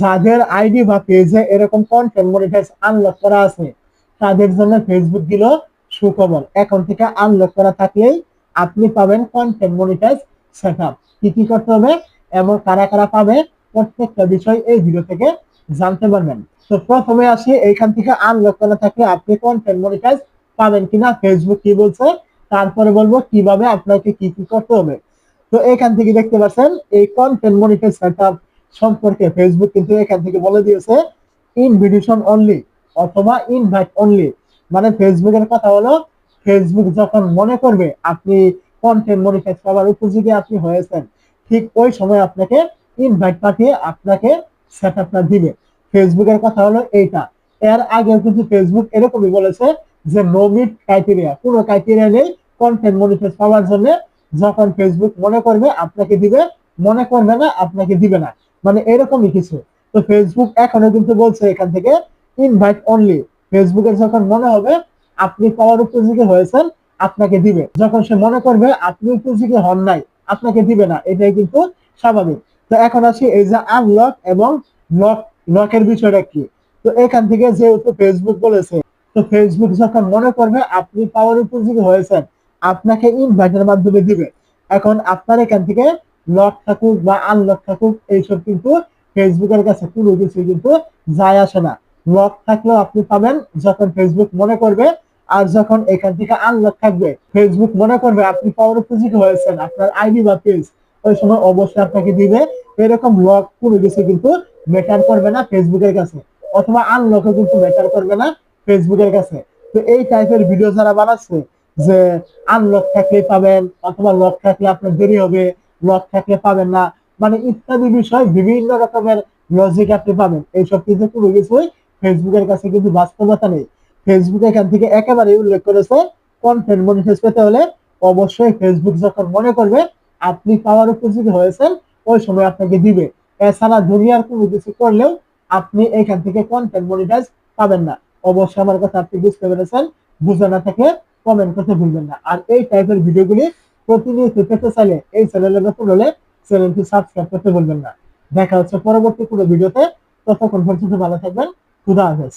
যাদের আইডি বা পেজে এরকম কন্টেন্ট মনিটাইজ আনলক করা আছে, তাদের জন্য ফেসবুক দিল সুখবর। এখন থেকে আনলক করা থাকলেই আপনি পাবেন কন্টেন্ট মনিটাইজ সেট আপ কি কি করতে হবে? এবং কারা কারা পাবে? প্রত্যেকটা বিষয় এই ভিডিও থেকে জানতে পারবেন। তো প্রথমে আসি, এইখান থেকে আনলক করা থাকলে আপনি কন্টেন্ট মনিটাইজ পাবেন কিনা? ফেসবুক কি বলছে? তারপরে বলব কীভাবে আপনাকে কি কি করতে হবে। তো এখান থেকে দেখতে পাচ্ছেন, এই কন্টেন্ট মনিটাইজ সেটআপ সম্পর্কে ফেসবুক কিন্তু এখান থেকে বলে দিয়েছে ইনভিটেশন অনলি অথবা ইনভাইট অনলি মানে ফেসবুকের কথা হলো ফেসবুক যখন মনে করবে আপনি কন্টেন্ট মনিটাইজ করার উপযোগী আপনি হয়েছেন, ঠিক ওই সময় আপনাকে ইনভাইট পাঠিয়ে আপনাকে সেটআপটা দিবে। ফেসবুকের কথা হলো এইটা। এর আগে কিন্তু ফেসবুক এরকমই বলেছে যে নো মিট ক্রাইটেরিয়া কোনো ক্রাইটেরিয়া নেই কন্টেন্ট মনিটাইজ পাওয়ার জন্য। যখন ফেসবুক মনে করবে, আপনাকে দিবে, মনে করবে না, আপনাকে দিবে না। মানে এরকমই কিছু তো ফেসবুক এখনও কিন্তু বলছে এখান থেকে ইনভাইট অনলি ফেসবুকের যখন মনে হবে, আপনি পাওয়ার উপযোগী হয়েছেন, আপনাকে দিবে। যখন সে মনে করবে আপনি উপযোগী হন নাই, আপনাকে দিবে না, এটাই কিন্তু স্বাভাবিক। তো এখন আসি এই যে আনলক এবং লক লকের বিষয়টা কি? তো এখান থেকে যেহেতু ফেসবুক বলেছে, তো ফেসবুক যখন মনে করবে, আপনি পাওয়ার উপযোগী হয়েছেন, আপনাকে ইনভাইটের মাধ্যমে দিবে। এখন আপনার এখান থেকে লক থাকুক বা আনলক থাকুক, এইসব কিন্তু ফেসবুকের কাছে কোনো কিছু কিন্তু যায় আসে না। লক থাকলেও আপনি পাবেন যখন ফেসবুক মনে করবে আর যখন এখান থেকে আনলক থাকবে ফেসবুক মনে করবে আপনি পাওয়ার উপযোগী হয়েছেন, আপনার আইডি বা পেজ ওই সময় অবশ্যই আপনাকে দিবে। এরকম লক কোনো কিছু কিন্তু ম্যাটার করবে না ফেসবুকের কাছে, অথবা আনলকও কিন্তু ম্যাটার করবে না ফেসবুকের কাছে। তো এই টাইপের ভিডিও যারা বানাচ্ছে, যে আনলক থাকলে পাবেন, অথবা লক থাকলে আপনার দেরি হবে লক থাকলে পাবেন না। মানে ইত্যাদি বিষয় বিভিন্ন রকমের লজিক আপনি পাবেন। এইসব কিন্তু কোনো কিছুই ফেসবুকের কাছে কিন্তু বাস্তবতা নেই। ফেসবুক এখান থেকে একেবারে উল্লেখ করেছে কন্টেন্ট মনিটাইজ পেতে হলে অবশ্যই ফেসবুক যখন মনে করবে আপনি পাওয়ার উপযোগী হয়েছেন, ওই সময় আপনাকে দিবে। এছাড়া দুনিয়ার কোনো কিছু করলেও আপনি এখান থেকে কন্টেন্ট মনিটাইজ পাবেন না। অবশ্যই আমার কথা আপনি বুঝতে পেরেছেন। বুঝে না থেকে কমেন্ট করতে ভুলবেন না। আর এই টাইপের ভিডিওগুলি প্রতিনিয়ত পেতে চাইলে এই চ্যানেলে নতুন হলে চ্যানেলটি সাবস্ক্রাইব করতে ভুলবেন না। দেখা হচ্ছে পরবর্তী কোনো ভিডিওতে। ততক্ষণ পর্যন্ত ভালো থাকবেন। খুদা হাফেজ।